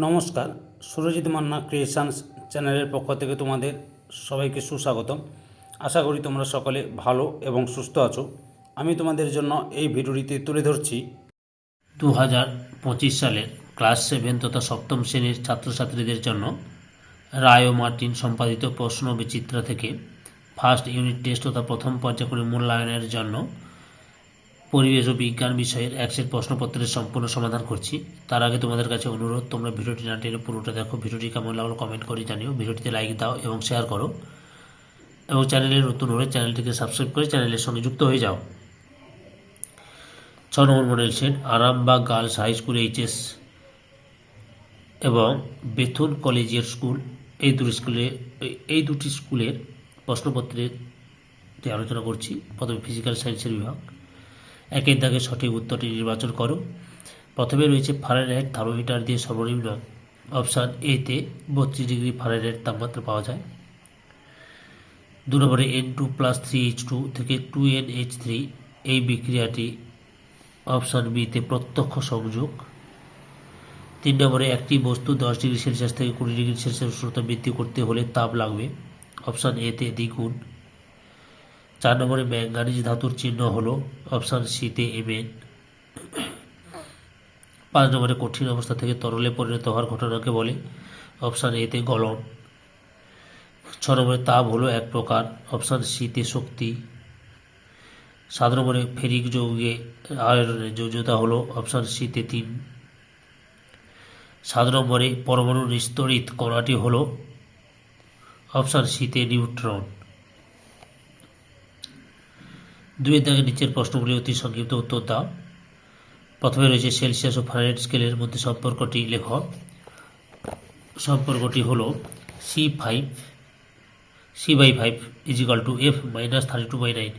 নমস্কার, সুরজিৎ মান্না ক্রিয়েশনস চ্যানেলের পক্ষ থেকে তোমাদের সবাইকে সুস্বাগতম। আশা করি তোমরা সকলে ভালো এবং সুস্থ আছো। আমি তোমাদের জন্য এই ভিডিওটিতে তুলে ধরছি দু হাজার পঁচিশ সালের ক্লাস সেভেন তথা সপ্তম শ্রেণির ছাত্রছাত্রীদের জন্য রায় ও মার্টিন সম্পাদিত প্রশ্ন বিচিত্রা থেকে ফার্স্ট ইউনিট টেস্ট তথা প্রথম পর্যায়ক্রমিক মূল্যায়নের জন্য পরিবেশ ও বিজ্ঞান বিষয়ের এক সেট প্রশ্নপত্রের সম্পূর্ণ সমাধান করছি। তার আগে তোমাদের কাছে অনুরোধ, তোমরা ভিডিওটি না টেনে পুরোটা দেখো। ভিডিওটি কেমন লাগল কমেন্ট করে জানিও। ভিডিওটিতে লাইক দাও এবং শেয়ার করো। এবং চ্যানেলে নতুন হলে চ্যানেলটিকে সাবস্ক্রাইব করে চ্যানেলের সঙ্গে যুক্ত হয়ে যাও। ছ number model set Arambagh girls high school HS এবং বেথুন কলেজিয়েট স্কুল। এই দুটি স্কুলে এই- দুটি স্কুলের প্রশ্নপত্রের আলোচনা করছি। প্রথমে ফিজিক্যাল সায়েন্সের বিভাগ। একের দাগে সঠিক উত্তরটি নির্বাচন করো। প্রথমে রয়েছে ফারেনহাইট থার্মোমিটার দিয়ে সর্বনিম্ন অপশান এতে বত্রিশ ডিগ্রি ফারেনহাইট তাপমাত্রা পাওয়া যায়। দু নম্বরে N two plus three H two থেকে টু এন এইচ থ্রি এই বিক্রিয়াটি অপশান বিতে প্রত্যক্ষ সংযোগ। তিন নম্বরে একটি বস্তু দশ ডিগ্রি সেলসিয়াস থেকে কুড়ি ডিগ্রি সেলসিয়াস উষ্ণতা বৃদ্ধি করতে হলে তাপ লাগবে। অপশান এতে দ্বিগুণ চার নম্বরে ম্যাঙ্গানিজ ধাতুর চিহ্ন হলো অপশান সিতে এমএন পাঁচ নম্বরে কঠিন অবস্থা থেকে তরলে পরিণত হওয়ার ঘটনাকে বলে অপশান এতে গলন। ছ নম্বরে তাপ হলো এক প্রকার, অপশান সিতে শক্তি। সাত নম্বরে ফেরিক যৌগে আয়রনের যোজ্যতা হলো অপশান সিতে তিন। সাত নম্বরে পরমাণু নিস্তরিত কণাটি হলো অপশান সিতে নিউট্রন। দুয়ের দাগে নিচের প্রশ্নগুলি অতি সংক্ষিপ্ত উত্তর দাও। প্রথমে রয়েছে সেলসিয়াস ও ফারেনহাইট স্কেলের মধ্যে সম্পর্কটি লেখ। সম্পর্কটি হলো C five C by five equal to F minus thirty two by nine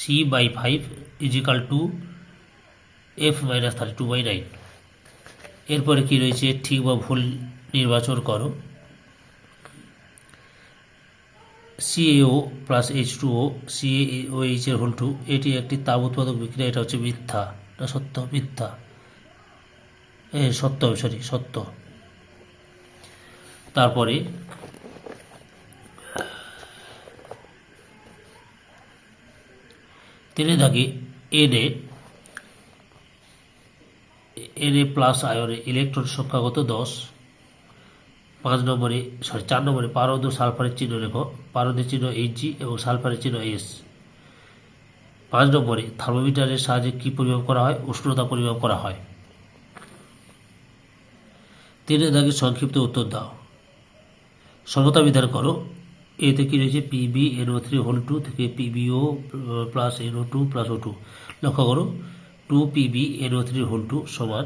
C by five equal to F minus thirty two by nine এরপরে কি রয়েছে? ঠিক বা ভুল নির্বাচন করো। CAO plus H two O CAO H এর whole two এটি একটি তাপ উৎপাদক বিক্রিয়া, এটা হচ্ছে মিথ্যা না সত্য, মিথ্যা। সত্য সরি সত্য। তারপরে, তিনে দাগে এনে এনে প্লাস আয়নে ইলেকট্রন সংখ্যাগত দশ পাঁচ নম্বরে সরি চার নম্বরে, পারদ সালফারের চিহ্ন লেখো। পারদের চিহ্ন এইচ জি এবং সালফারের চিহ্ন এস পাঁচ নম্বরে, থার্মোমিটারের সাহায্যে কী পরিমাপ করা হয়? উষ্ণতা পরিমাপ করা হয়। তিনের দাগে সংক্ষিপ্ত উত্তর দাও। সমতা বিধান করো। এতে কি রয়েছে PB NO three whole two থেকে PBO plus NO two plus O two লক্ষ্য করো। Two PB NO three whole two সমান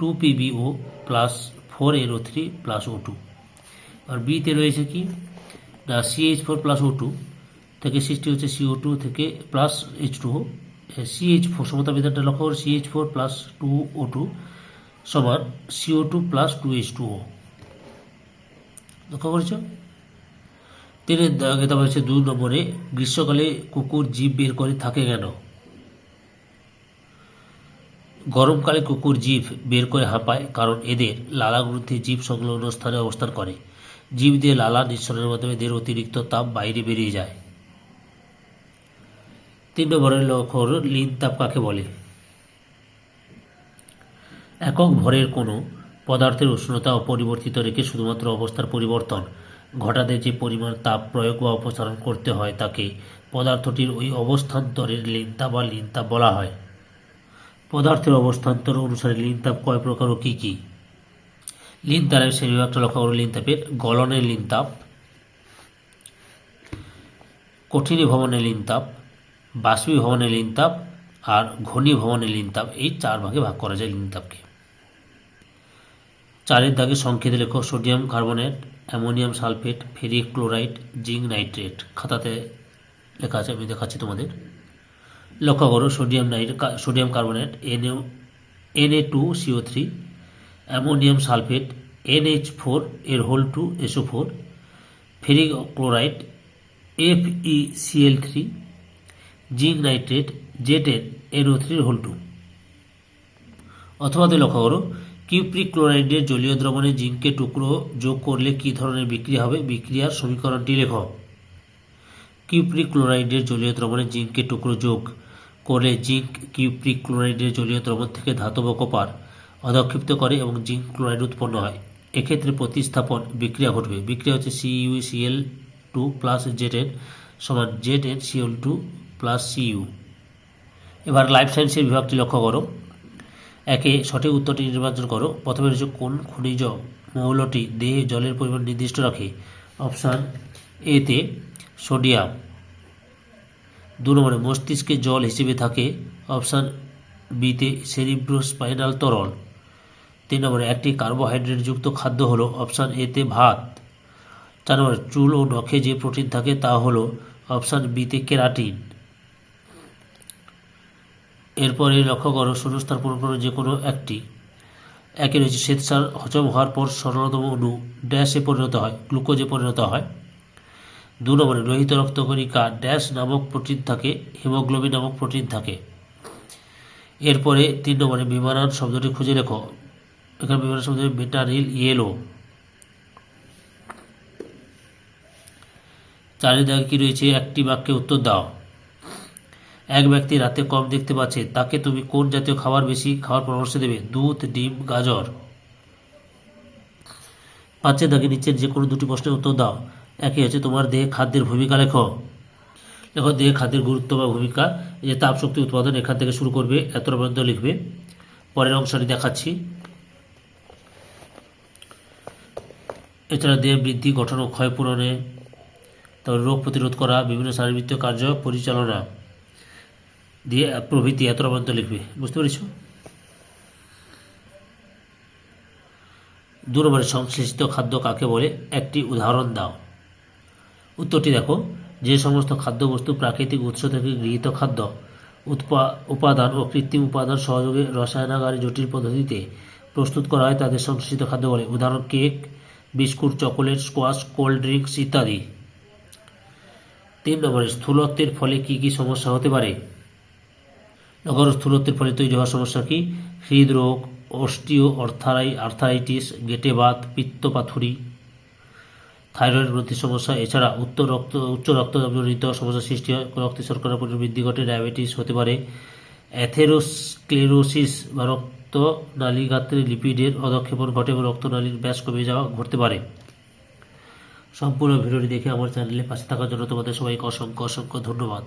two PBO plus four NO three plus O two আর বিতে রয়েছে কি? না CH four plus O two থেকে সৃষ্টি হচ্ছে সিও টু থেকে plus H two CH four সমতা বিধানটা লক্ষ্য করো CH four plus two O two সমান CO two plus two H two O লক্ষ্য করেছ? দাগে তারপর হচ্ছে দুই নম্বরে গ্রীষ্মকালে কুকুর জীব বের করে থাকে কেন? গরমকালে কুকুর জীব বের করে হাঁপায় কারণ এদের লালা গ্রন্থি জীব সংলগ্ন স্থানে অবস্থান করে। জীব দিয়ে লালা নিঃসরণের মাধ্যমে এদের অতিরিক্ত তাপ বাইরে বেরিয়ে যায়। তিন নম্বরের লক্ষ্য হল লিন তাপ কাকে বলে? একক ভরের কোনো পদার্থের উষ্ণতা অপরিবর্তিত রেখে শুধুমাত্র অবস্থার পরিবর্তন ঘটাতে যে পরিমাণ তাপ প্রয়োগ বা অপসারণ করতে হয় তাকে পদার্থটির ওই অবস্থান্তরের লিনতাপ বা লিনতাপ বলা হয়। পদার্থের অবস্থান্তর অনুসারে লিনতাপ কয় প্রকার ও কী কী? লিন তারের সেই বিভাগটা লক্ষ্য করো লিনতাপের গলনের লিনতাপ, কঠিনী ভবনের লিনতাপ বাষ্পীভবনের লিনতাপ, আর ঘনীভবনের লিনতাপ, এই চার ভাগে ভাগ করা যায় লিনতাপকে। চারের দাগে সংকেত লেখো, sodium carbonate, ammonium sulphate, ferric chloride, zinc nitrate. খাতাতে লেখা আছে, আমি দেখাচ্ছি তোমাদের। লক্ষ্য করো, sodium night sodium carbonate NA NA two, CO three, ammonium sulphate, NH four, এর whole two, SO four, ferric chloride, F E CL three, zinc nitrate N NO থ্রির হোল টু। অথবা লক্ষ্য করো, কিউপ্রিক ক্লোরাইডের জলীয় দ্রবণে জিঙ্কের টুকরো যোগ করলে কী ধরনের বিক্রিয়া হবে? বিক্রিয়ার সমীকরণটি লেখ। কিউপ্রিক ক্লোরাইডের জলীয় দ্রবণে জিঙ্কের টুকরো যোগ করলে জিঙ্ক কিউপ্রিক ক্লোরাইডের জলীয় দ্রবণ থেকে ধাতব কপার অধক্ষিপ্ত করে এবং জিঙ্ক ক্লোরাইড উৎপন্ন হয়। এক্ষেত্রে প্রতিস্থাপন বিক্রিয়া ঘটবে। বিক্রিয়া হচ্ছে CU CL two plus Z N সমান Z N CL two plus CU এবার লাইফ সায়েন্সের বিভাগটি লক্ষ্য করো। একে সঠিক উত্তরটি নির্বাচন করো। প্রথমে রয়েছে কোন খনিজ মৌলটি দেহে জলের পরিমাণ নির্দিষ্ট রাখে? অপশান এতে সোডিয়াম। দু নম্বরে, মস্তিষ্কে জল হিসেবে থাকে, অপশান বিতে সেরিব্রোস্পাইনাল তরল তিন নম্বরে, একটি কার্বোহাইড্রেটযুক্ত খাদ্য হলো অপশান এতে ভাত। চার নম্বরে, চুল ও নখে যে প্রোটিন থাকে তা হলো অপশান বিতে কেরাটিন। এরপরে লক্ষ্য করো, শূন্যস্থান পূরণ করো যে কোনো একটি। একে রয়েছে শ্বেতসার হজম হওয়ার পর সরলতম অণু, ড্যাশে পরিণত হয়, গ্লুকোজে পরিণত হয়। দু নম্বরে লোহিত রক্তকণিকা ড্যাশ নামক প্রোটিন থাকে, হিমোগ্লোবিন নামক প্রোটিন থাকে। এরপরে তিন নম্বরে বিমানান শব্দটি খুঁজে লেখো এখানে বিমানান শব্দ মেটারিল ইয়েলো। চারিদিকে কি রয়েছে? একটি বাক্যে উত্তর দাও। এক ব্যক্তি রাতে কম দেখতে পাচ্ছে, তাকে তুমি কোন জাতীয় খাবার বেশি খাওয়ার পরামর্শ দেবে? দুধ, ডিম, গাজর। পাঁচের দাগে নিচের যে কোনো দুটি প্রশ্নের উত্তর দাও। একই হচ্ছে তোমার দেহে খাদ্যের ভূমিকা লেখো। লেখো দেহে খাদ্যের গুরুত্ব বা ভূমিকা যে তাপ শক্তি উৎপাদন, এখান থেকে শুরু করবে এত পর্যন্ত লিখবে। পরের অংশটি দেখাচ্ছি। এছাড়া দেহ বৃদ্ধি, গঠন ও ক্ষয় পূরণে, তারপর রোগ প্রতিরোধ করা, বিভিন্ন শারীরবৃত্তীয় কার্য পরিচালনা। দিয়ে প্রভৃতি এত পর্যন্ত লিখবে। বুঝতে পেরেছ? দু নম্বরে সংশ্লিষ্ট খাদ্য কাকে বলে? একটি উদাহরণ দাও। উত্তরটি দেখো। যে সমস্ত খাদ্যবস্তু প্রাকৃতিক উৎস থেকে গৃহীত খাদ্য, উৎপা, উপাদান ও কৃত্রিম উপাদান সহযোগে রসায়নাগারে জটিল পদ্ধতিতে প্রস্তুত করা হয়, তাদের সংশ্লিষ্ট খাদ্য বলে। উদাহরণ, cake, biscuit, chocolate, squash, cold drinks ইত্যাদি। তিন নম্বরে, স্থূলত্বের ফলে কি কি সমস্যা হতে পারে? নগর, স্থূলত্বের ফলে তৈরি হওয়ার সমস্যা কি? হৃদরোগ, অস্টিও, অর্থারাই, আর্থারাইটিস, গেটে বাত, পিত্তপাথুরি। থাইরয়েড বৃদ্ধি সমস্যা, এছাড়া উত্তর রক্ত, উচ্চ রক্তজনিত সমস্যা সৃষ্টি হয়। রক্তে শর্করা পরিমাণ বৃদ্ধি ঘটে, ডায়াবেটিস হতে পারে। অ্যাথেরোস্ক্লেরোসিস বা রক্ত নালীগাত্রে লিপিডের অধক্ষেপণ ঘটে এবং রক্তনালীর ব্যাস কমে যাওয়া ঘটতে পারে। সম্পূর্ণ ভিডিওটি দেখে আমার চ্যানেলে পাশে থাকার জন্য তোমাদের সবাইকে অসংখ্য অসংখ্য ধন্যবাদ।